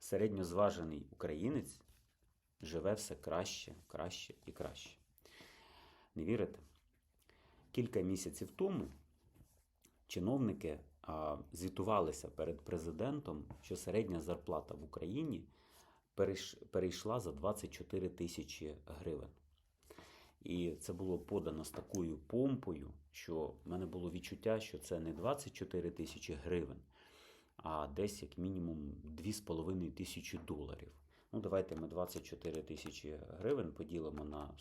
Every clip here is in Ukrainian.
середньозважений українець живе все краще, краще і краще. Не вірите? Кілька місяців тому чиновники а, звітувалися перед президентом, що середня зарплата в Україні перейшла за 24 тисячі гривень. І це було подано з такою помпою, що в мене було відчуття, що це не 24 тисячі гривень, а десь як мінімум 2,5 тисячі доларів. Ну, давайте ми 24 тисячі гривень поділимо на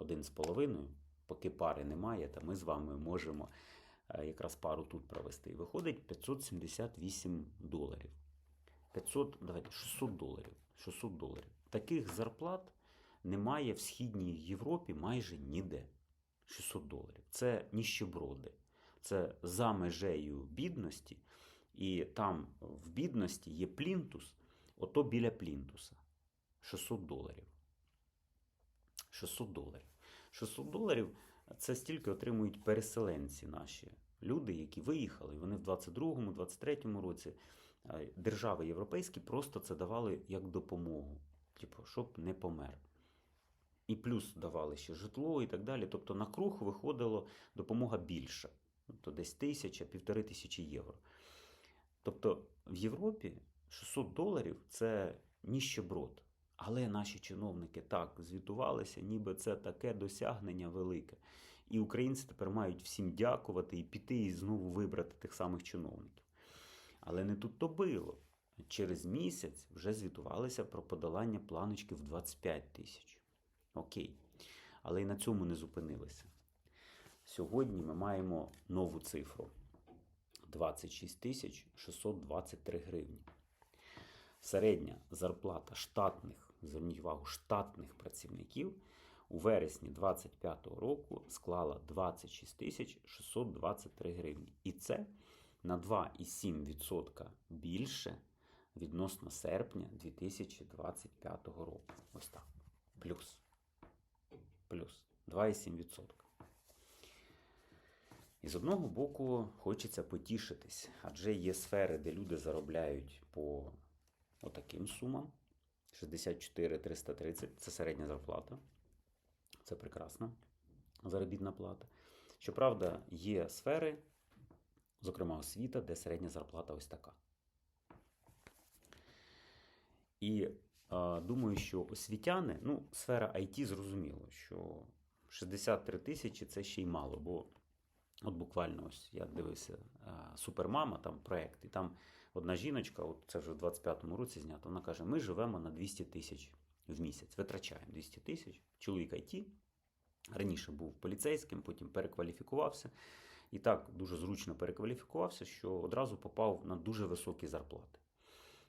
41,5. Поки пари немає, то ми з вами можемо е, якраз пару тут провести. Виходить 578 доларів. 500, давайте 600 доларів. 600 доларів. Таких зарплат немає в Східній Європі майже ніде. 600 доларів. Це ніщеброди. Це за межею бідності. І там в бідності є плінтус, ото біля плінтуса. 600 доларів. 600 доларів. 600 доларів це стільки отримують переселенці наші. Люди, які виїхали, вони в 22-му, 23-му році е, держави європейські просто це давали як допомогу, типу, щоб не помер. І плюс давали ще житло і так далі. Тобто на круг виходила допомога більша. Тобто десь тисяча, півтори тисячі євро. Тобто в Європі 600 доларів це ніщеброд. Але наші чиновники так звітувалися, ніби це таке досягнення велике. І українці тепер мають всім дякувати і піти і знову вибрати тих самих чиновників. Але не тут то було. Через місяць вже звітувалися про подолання планочки в 25 тисяч. Окей. Але і на цьому не зупинилися. Сьогодні ми маємо нову цифру 26 623 гривні. Середня зарплата штатних, зверніть увагу, штатних працівників у вересні 2025 року склала 26 623 гривні. І це на 2,7% більше відносно серпня 2025 року. Ось так. Плюс. Плюс 2,7%. І з одного боку хочеться потішитись, адже є сфери, де люди заробляють по отаким сумам. 64 330 це середня зарплата. Це прекрасна заробітна плата. Щоправда, є сфери, зокрема освіта, де середня зарплата ось така. І е, думаю, що освітяни, ну, сфера IT зрозуміло, що 63 тисячі це ще й мало, бо От буквально ось я дивився Супермама, там проект, і там одна жіночка, от це вже в 25-му році знято, вона каже: ми живемо на 200 тисяч в місяць, витрачаємо 200 тисяч. Чоловік IT, раніше був поліцейським, потім перекваліфікувався. І так дуже зручно перекваліфікувався, що одразу попав на дуже високі зарплати.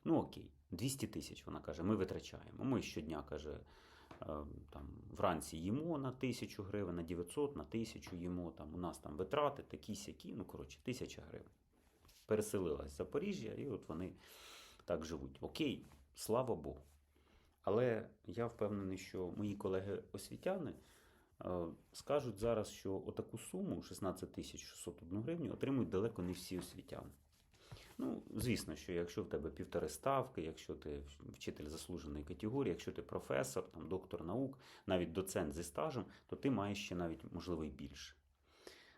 Ну окей, 200 тисяч, вона каже, ми витрачаємо. Ми щодня каже, е, там, вранці їмо на тисячу гривень, на 900, на тисячу їмо. Там, у нас там витрати такі сякі, ну коротше, тисяча гривень. Переселилась з Запоріжжя, і от вони так живуть. Окей, слава Богу. Але я впевнений, що мої колеги-освітяни е, скажуть зараз, що отаку суму 16 тисяч 601 гривню отримують далеко не всі освітяни. Ну, звісно, що якщо в тебе півтори ставки, якщо ти вчитель заслуженої категорії, якщо ти професор, там, доктор наук, навіть доцент зі стажем, то ти маєш ще навіть, можливо, і більше.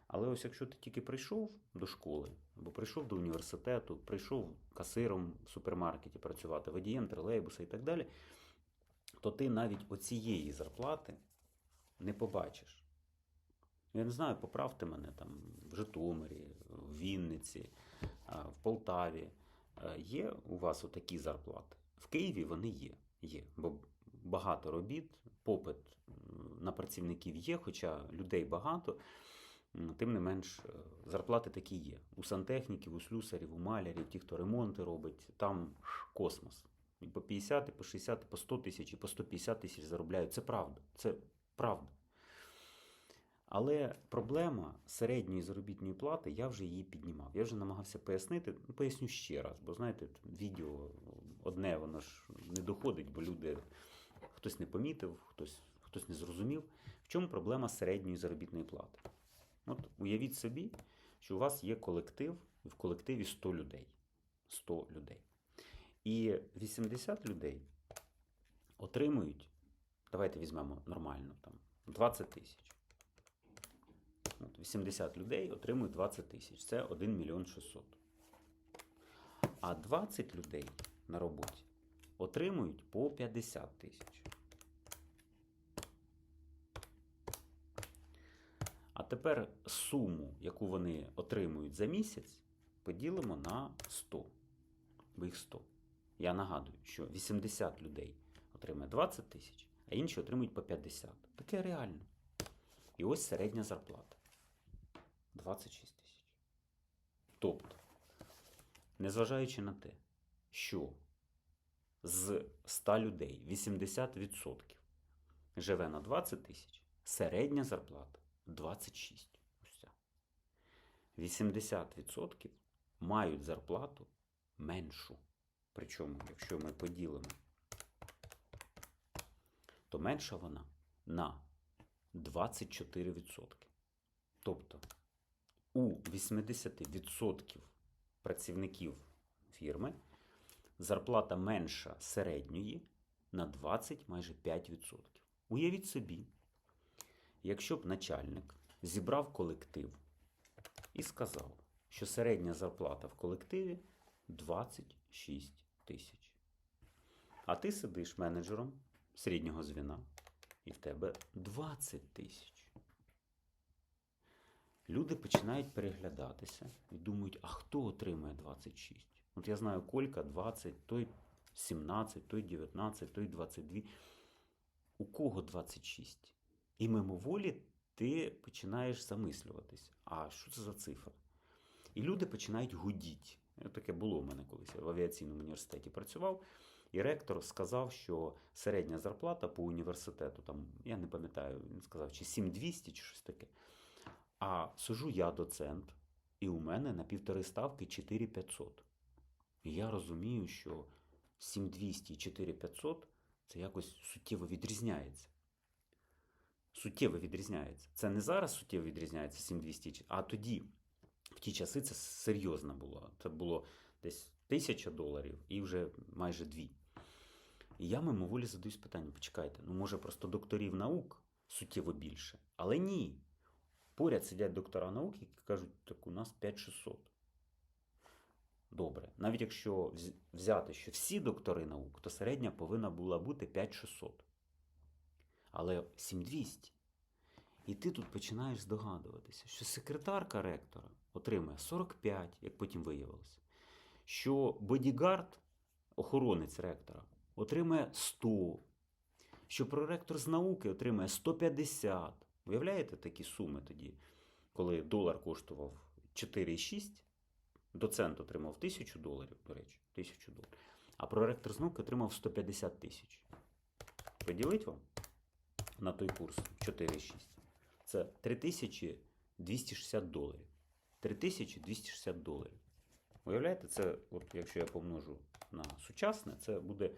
Але ось якщо ти тільки прийшов до школи, або прийшов до університету, прийшов касиром в супермаркеті працювати, водієм тролейбуса і так далі, то ти навіть оцієї зарплати не побачиш. Я не знаю, поправте мене там в Житомирі, в Вінниці, в Полтаві. Е, Є у вас отакі зарплати? В Києві вони є. Є, бо багато робіт, попит на працівників є, хоча людей багато, тим не менш е, зарплати такі є. У сантехніків, у слюсарів, у малярів, ті, хто ремонти робить, там космос. І по 50, і по 60, і по 100 тисяч, і по 150 тисяч заробляють. Це правда. Це правда. Але проблема середньої заробітної плати, я вже її піднімав. Я вже намагався пояснити. Ну, поясню ще раз, бо знаєте, відео одне воно ж не доходить, бо люди хтось не помітив, хтось, хтось не зрозумів. В чому проблема середньої заробітної плати? От уявіть собі, що у вас є колектив, в колективі 100 людей. 100 людей. І 80 людей отримують, давайте візьмемо нормально, там, 20 тисяч. От 80 людей отримують 20 тисяч. Це 1 мільйон 600. А 20 людей на роботі отримують по 50 тисяч. А тепер суму, яку вони отримують за місяць, поділимо на 100. Бо їх 100. Я нагадую, що 80 людей отримує 20 тисяч, а інші отримують по 50. Таке реально. І ось середня зарплата. 26 тисяч. Тобто, незважаючи на те, що з 100 людей 80% живе на 20 тисяч, середня зарплата 26. Ось ця. 80% мають зарплату меншу. Причому, якщо ми поділимо, то менша вона на 24%. Тобто у 80% працівників фірми зарплата менша середньої на 20 майже 5%. Уявіть собі, якщо б начальник зібрав колектив і сказав, що середня зарплата в колективі 26 тисяч. А ти сидиш менеджером середнього звіна, і в тебе 20 тисяч. Люди починають переглядатися і думають, а хто отримує 26? От я знаю, Колька 20, той 17, той 19, той 22. У кого 26? І мимоволі ти починаєш замислюватись, а що це за цифра? І люди починають гудіти. Таке було в мене колись. Я в авіаційному університеті працював, і ректор сказав, що середня зарплата по університету, там, я не пам'ятаю, він сказав, чи 7200, чи щось таке. А сижу я доцент, і у мене на півтори ставки 4500. І я розумію, що 7200 і 4500 це якось суттєво відрізняється. Суттєво відрізняється. Це не зараз суттєво відрізняється 7200, а тоді, в ті часи, це серйозно було. Це було десь тисяча доларів і вже майже дві. І я мимоволі задаюсь питанням: почекайте, ну може просто докторів наук суттєво більше. Але ні. Поряд сидять доктора наук, які кажуть, так у нас 5600. Добре. Навіть якщо взяти, що всі доктори наук, то середня повинна була бути 5600. Але 7200. І ти тут починаєш здогадуватися, що секретарка ректора отримує 45, як потім виявилося. Що бодігард, охоронець ректора, отримує 100. Що проректор з науки отримує 150. Уявляєте такі суми тоді, коли долар коштував 4,6, доцент отримав 1000 доларів, до речі, 1000 доларів, а проректор з науки отримав 150 тисяч. Поділить вам на той курс 4,6. Це 3260 доларів. 3260 доларів. Уявляєте, це, от якщо я помножу на сучасне, це буде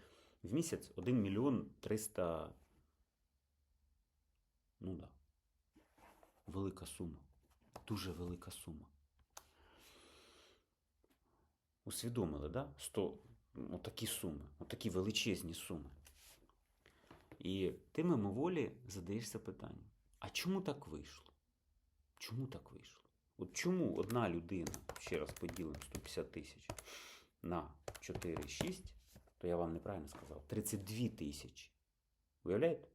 в місяць 1 мільйон 300. Ну да. Велика сума. Дуже велика сума. Усвідомили, да? 100, отакі суми, отакі величезні суми. І ти мимоволі задаєшся питанням: а чому так вийшло? Чому так вийшло? От чому одна людина, ще раз поділимо 150 тисяч на 4,6, то я вам неправильно сказав, 32 тисячі. Уявляєте?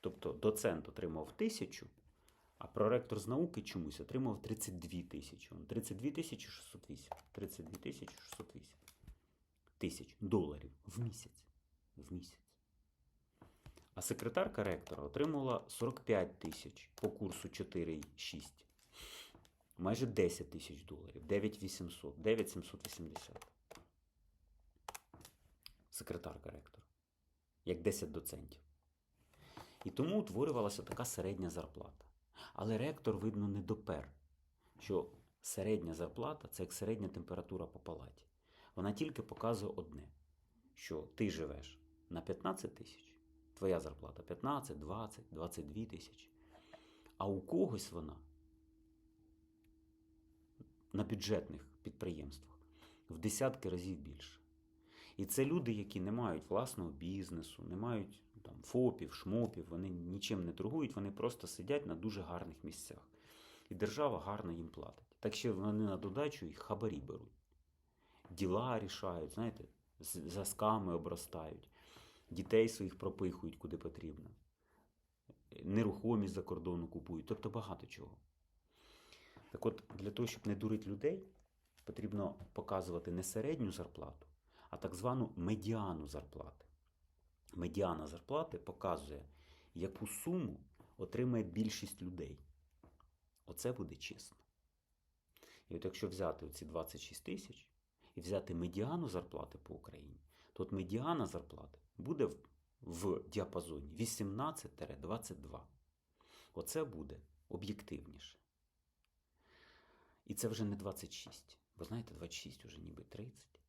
Тобто доцент отримав тисячу, а проректор з науки чомусь отримав 32 тисячі. 32 тисячі 608. 32 тисячі 608 тисяч доларів в місяць. В місяць. А секретарка ректора отримала 45 тисяч по курсу 4,6. Майже 10 тисяч доларів. 9800. 9780. Секретарка ректора. Як 10 доцентів. І тому утворювалася така середня зарплата. Але ректор, видно, не допер, що середня зарплата це як середня температура по палаті. Вона тільки показує одне: що ти живеш на 15 тисяч, твоя зарплата 15, 20, 22 тисячі. А у когось вона на бюджетних підприємствах в десятки разів більше. І це люди, які не мають власного бізнесу, не мають там, ФОПів, шмопів, вони нічим не торгують, вони просто сидять на дуже гарних місцях. І держава гарно їм платить. Так ще вони на додачу і хабарі беруть. Діла рішають, знаєте, з- засками обростають, дітей своїх пропихують куди потрібно, нерухомість за кордону купують, тобто багато чого. Так от, для того, щоб не дурити людей, потрібно показувати не середню зарплату, а так звану медіану зарплати. Медіана зарплати показує, яку суму отримає більшість людей. Оце буде чесно. І от якщо взяти оці 26 тисяч і взяти медіану зарплати по Україні, то от медіана зарплати буде в, в діапазоні 18-22. Оце буде об'єктивніше. І це вже не 26. Бо знаєте, 26 вже ніби 30.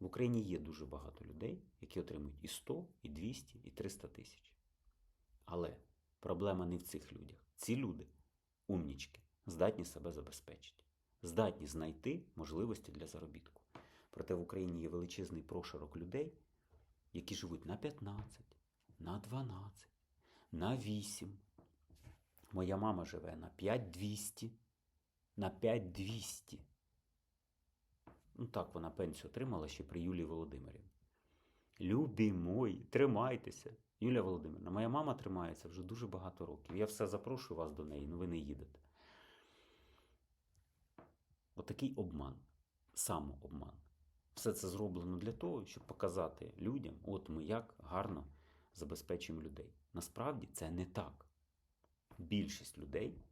В Україні є дуже багато людей, які отримують і 100, і 200, і 300 тисяч. Але проблема не в цих людях. Ці люди, умнічки, здатні себе забезпечити, здатні знайти можливості для заробітку. Проте в Україні є величезний прошарок людей, які живуть на 15, на 12, на 8. Моя мама живе на 5200, на 5200. Ну так вона пенсію отримала ще при Юлії Володимирівні. Любі мої, тримайтеся. Юлія Володимирівна, моя мама тримається вже дуже багато років. Я все запрошую вас до неї, але ви не їдете. Отакий обман, самообман. Все це зроблено для того, щоб показати людям, от ми як гарно забезпечуємо людей. Насправді це не так. Більшість людей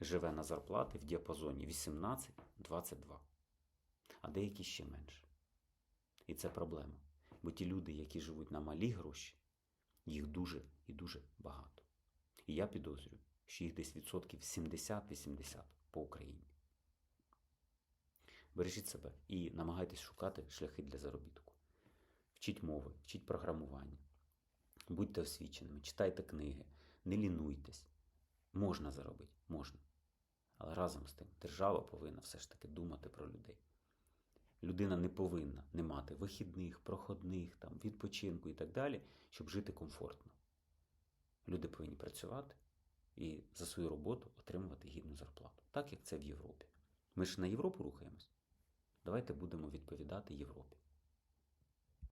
живе на зарплати в діапазоні 18-22 а деякі ще менше. І це проблема. Бо ті люди, які живуть на малі гроші, їх дуже і дуже багато. І я підозрюю, що їх десь відсотків 70-80 по Україні. Бережіть себе і намагайтесь шукати шляхи для заробітку. Вчіть мови, вчіть програмування. Будьте освіченими, читайте книги, не лінуйтесь. Можна заробити, можна. Але разом з тим держава повинна все ж таки думати про людей. Людина не повинна не мати вихідних, проходних, там, відпочинку і так далі, щоб жити комфортно. Люди повинні працювати і за свою роботу отримувати гідну зарплату, так як це в Європі. Ми ж на Європу рухаємось. Давайте будемо відповідати Європі.